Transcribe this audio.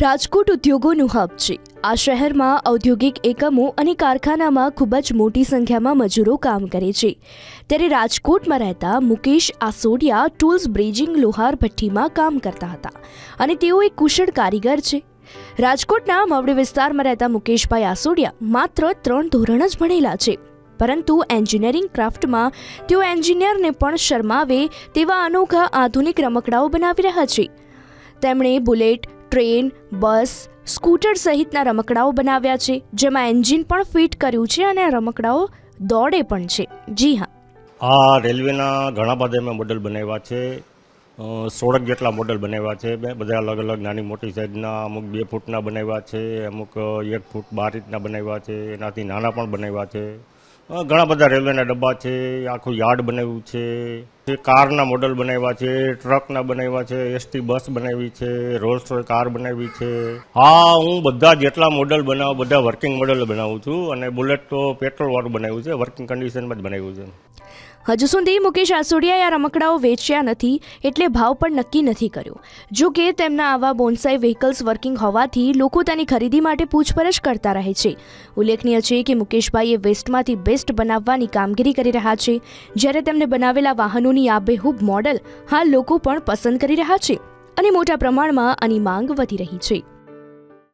Rajkot ઉદ્યોગોનું hub છે. આ શહેરમાં ઔદ્યોગિક એકમો અને કારખાનામાં ખૂબ જ મોટી સંખ્યામાં મજૂરો કામ કરે છે. ત્યારે રાજકોટમાં રહેતા મુકેશ આસોડિયા ટૂલ્સ બ્રિજિંગ લોહાર ભઠ્ઠીમાં કામ કરતા હતા અને તેઓ એક કુશળ કારીગર છે. રાજકોટના મવડી વિસ્તારમાં રહેતા મુકેશભાઈ આસોડિયા માત્ર ત્રણ ધોરણ જ ભણેલા છે. પરંતુ એન્જિનિયરિંગ ક્રાફ્ટમાં તેઓ એન્જિનિયરને પણ શરમાવે તેવા અનોખા આધુનિક રમકડાઓ બનાવી રહ્યા છે. તેમણે બુલેટ ટ્રેન, બસ, સ્કૂટર સહિતના રમકડાઓ બનાવ્યા છે, જેમાં એન્જિન પણ ફિટ કર્યું છે અને રમકડાઓ દોડે પણ છે. જી હા. આ રેલવેના ઘણા બધા મેં મોડલ બનાવ્યા છે. સોળક જેટલા મોડલ બનાવ્યા છે. બે, બધા અલગ અલગ નાની મોટી સાઈઝના, અમુક બે ફૂટના બનાવ્યા છે, અમુક એક ફૂટ બાર રીતના બનાવ્યા છે, એનાથી નાના પણ બનાવ્યા છે. ઘણા બધા રેલવેના ડબ્બા છે, આખું યાર્ડ બનાવ્યું છે તે કારના મોડલ બનાવ્યા છે, ટ્રકના બનાવ્યા છે, એસટી બસ બનાવી છે રોલ્સ રોય કાર બનાવી છે. હા, હું બધા જેટલા મોડલ બનાવું, બધા વર્કિંગ મોડલ બનાવું છું અને બુલેટ તો પેટ્રોલ વાળું બનાવ્યું છે, વર્કિંગ કન્ડિશનમાં જ બનાવ્યું છે. હજુ સુધી મુકેશ આસોડિયાએ આ રમકડાઓ વેચ્યા નથી એટલે ભાવ પણ નક્કી નથી કર્યો. જો કે તેમના આવા બોન્સાઈ વ્હીકલ્સ વર્કિંગ હોવાથી લોકો તેની ખરીદી માટે પૂછપરછ કરતા રહે છે. ઉલ્લેખનીય છે કે મુકેશભાઈએ વેસ્ટમાંથી બેસ્ટ બનાવવાની કામગીરી કરી રહ્યા છે. જ્યારે તેમને બનાવેલા વાહનોની આબેહૂબ મોડલ હાલ લોકો પણ પસંદ કરી રહ્યા છે અને મોટા પ્રમાણમાં આની માંગ વધી રહી છે.